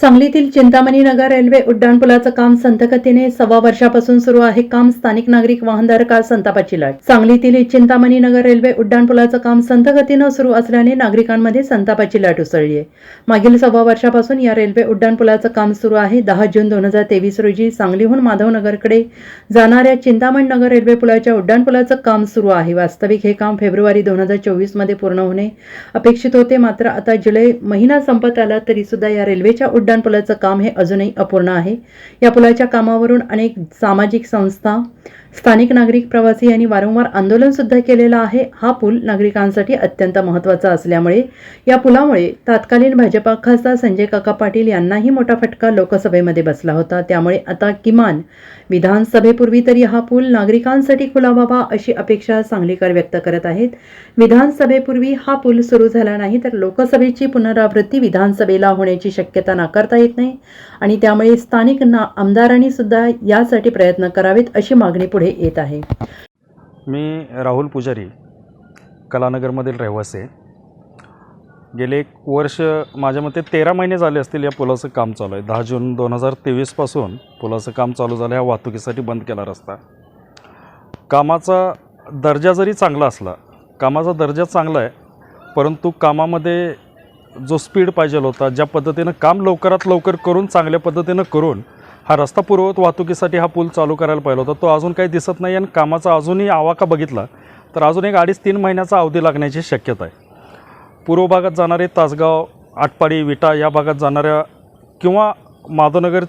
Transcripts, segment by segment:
सांगलीतील चिंतामणी नगर रेल्वे उड्डाणपुलाचं काम संथगतीने सव्वा वर्षापासून सुरू आहे. काम स्थानिक नागरिक वाहनदार काल संतापाची लाट. सांगलीतील चिंतामणी नगर रेल्वे उड्डाणपुलाचं काम संथगतीनं सुरू असल्याने नागरिकांमध्ये संतापाची लाट उसळली आहे. मागील सव्वा वर्षापासून या रेल्वे उड्डाणपुलाचं काम सुरू आहे. दहा जून दोन हजार तेवीस रोजी सांगलीहून माधवनगरकडे जाणाऱ्या चिंतामणी नगर रेल्वे पुलाच्या उड्डाणपुलाचं काम सुरू आहे. वास्तविक हे काम फेब्रुवारी दोन हजार चोवीसमध्ये पूर्ण होणे अपेक्षित होते. मात्र आता जुलै महिना संपत आला तरी सुद्धा या रेल्वेच्या उड्डाणपुलाचं काम हे अजूनही अपूर्ण आहे. या पुलाच्या कामावरून अनेक सामाजिक संस्था स्थानिक नागरिक प्रवासी यांनी वारंवार आंदोलन सुद्धा केलेलं आहे. हा पूल नागरिकांसाठी अत्यंत महत्त्वाचा असल्यामुळे या पुलामुळे तत्कालीन भाजपा खासदार संजय काका पाटील यांनाही मोठा फटका लोकसभेमध्ये बसला होता. त्यामुळे आता किमान विधानसभेपूर्वी तरी हा पूल नागरिकांसाठी खुला व्हावा अशी अपेक्षा सांगलीकर व्यक्त करत आहेत. विधानसभेपूर्वी हा पूल सुरू झाला नाही तर लोकसभेची पुनरावृत्ती विधानसभेला होण्याची शक्यता नाकार नाकारता येत नाही. आणि त्यामुळे स्थानिक ना आमदारांनी सुद्धा यासाठी प्रयत्न करावेत अशी मागणी पुढे येत आहे. मी राहुल पुजारी कलानगरमधील रहिवासी गेले एक वर्ष माझ्या मते तेरा महिने झाले असतील या पुलाचं काम चालू आहे. दहा जून दोन हजार तेवीसपासून पुलाचं काम चालू झालं ह्या वाहतुकीसाठी बंद केला रस्ता. कामाचा दर्जा जरी चांगला असला कामाचा दर्जा चांगला आहे परंतु कामामध्ये जो स्पीड पाहिजे होता ज्या पद्धतीनं काम लवकरात लवकर करून चांगल्या पद्धतीनं करून हा रस्ता पूर्ववत वाहतुकीसाठी हा पूल चालू करायला पाहिजे होता. तो अजून काही दिसत नाही आणि कामाचा अजूनही आवाका बघितला तर अजून एक अडीच तीन महिन्याचा अवधी लागण्याची शक्यता आहे. पूर्व भागात जाणारे तासगाव आटपाडी विटा या भागात जाणाऱ्या किंवा माधवनगर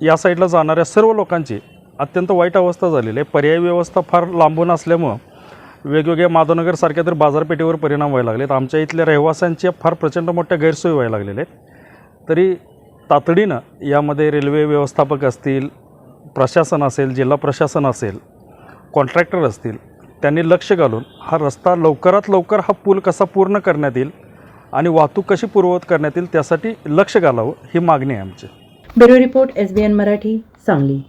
या साईडला जाणाऱ्या सर्व लोकांची अत्यंत वाईट अवस्था झालेली आहे. पर्यायी व्यवस्था फार लांबून असल्यामुळं वेगवेगळ्या माधवनगरसारख्या तर बाजारपेठेवर परिणाम व्हायला लागलेत. आमच्या इथल्या रहिवाशांच्या फार प्रचंड मोठ्या गैरसोयी व्हायला लागलेल्या आहेत. तरी तातडीनं यामध्ये रेल्वे व्यवस्थापक असतील प्रशासन असेल जिल्हा प्रशासन असेल कॉन्ट्रॅक्टर असतील त्यांनी लक्ष घालून हा रस्ता लवकरात लवकर हा पूल कसा पूर्ण करण्यात येईल आणि वाहतूक कशी पूर्ववत करण्यात येईल त्यासाठी लक्ष घालावं ही मागणी आहे आमची. Bureau report S B N Marathi Sangli.